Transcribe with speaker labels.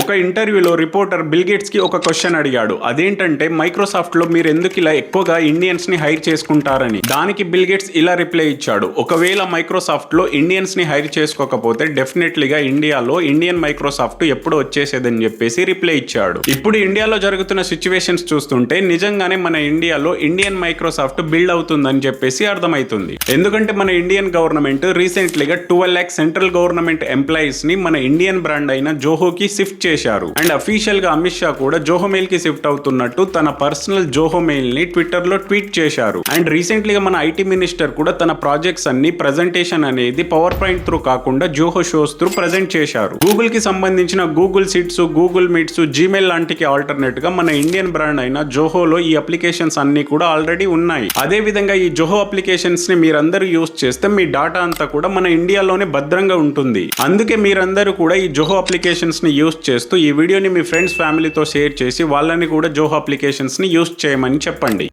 Speaker 1: ఒక ఇంటర్వ్యూలో రిపోర్టర్ బిల్గేట్స్కి కి ఒక క్వశ్చన్ అడిగాడు. అదేంటంటే మైక్రోసాఫ్ట్లో మీరు ఎందుకు ఇలా ఎక్కువగా ఇండియన్స్ని హైర్ చేసుకుంటారని? దానికి బిల్గేట్స్ ఇలా రిప్లై ఇచ్చాడు. ఒకవేళ మైక్రోసాఫ్ట్లో ఇండియన్స్ని హైర్ చేసుకోకపోతే డెఫినెట్లీగా ఇండియాలో ఇండియన్ మైక్రోసాఫ్ట్ ఎప్పుడు వచ్చేసేదని చెప్పేసి రిప్లై ఇచ్చాడు. ఇప్పుడు ఇండియాలో జరుగుతున్న సిచ్యువేషన్స్ చూస్తుంటే నిజంగానే మన ఇండియాలో ఇండియన్ మైక్రోసాఫ్ట్ బిల్డ్ అవుతుందని చెప్పేసి అర్థమవుతుంది ఎందుకంటే మన ఇండియన్ గవర్నమెంట్ రీసెంట్లీగా ట్వెల్వ్ ల్యాక్ సెంట్రల్ గవర్నమెంట్ ఎంప్లాయీస్ని మన ఇండియన్ బ్రాండ్ అయిన జోహోకి షిఫ్ట్ చేశారు. అండ్ అఫీషియల్గా అమిత్ షా కూడా జోహోమెయిల్కి షిఫ్ట్ అవుతున్నట్టు తన పర్సనల్ జోహో మెయిల్ని ట్విట్టర్లో ట్వీట్ చేశారు. అండ్ రీసెంట్లీగా మన ఐటీ మినిస్టర్ కూడా తన ప్రాజెక్ట్స్ అన్ని ప్రజెంటేషన్ అనేది పవర్ పాయింట్ త్రూ కాకుండా జోహో షోస్ త్రూ ప్రజెంట్ చేశారు. గూగుల్కి సంబంధించిన Google sheets Google meets Gmail లాంటికి ఆల్టర్నేట్గా మన ఇండియన్ బ్రాండ్ అయిన జోహోలో ఈ అప్లికేషన్స్ అన్ని కూడా ఆల్రెడీ ఉన్నాయి. అదే విధంగా ఈ జోహో అప్లికేషన్స్ని మీరందరూ యూస్ చేస్తే మీ డాటా అంతా కూడా మన ఇండియాలోనే భద్రంగా ఉంటుంది. అందుకే మీరందరూ కూడా ఈ జోహో అప్లికేషన్స్ని యూస్ చేస్తే ఈ వీడియోని మీ ఫ్రెండ్స్ ఫ్యామిలీతో షేర్ చేసి వాళ్ళని కూడా జోహో అప్లికేషన్స్ని యూస్ చేయమని చెప్పండి.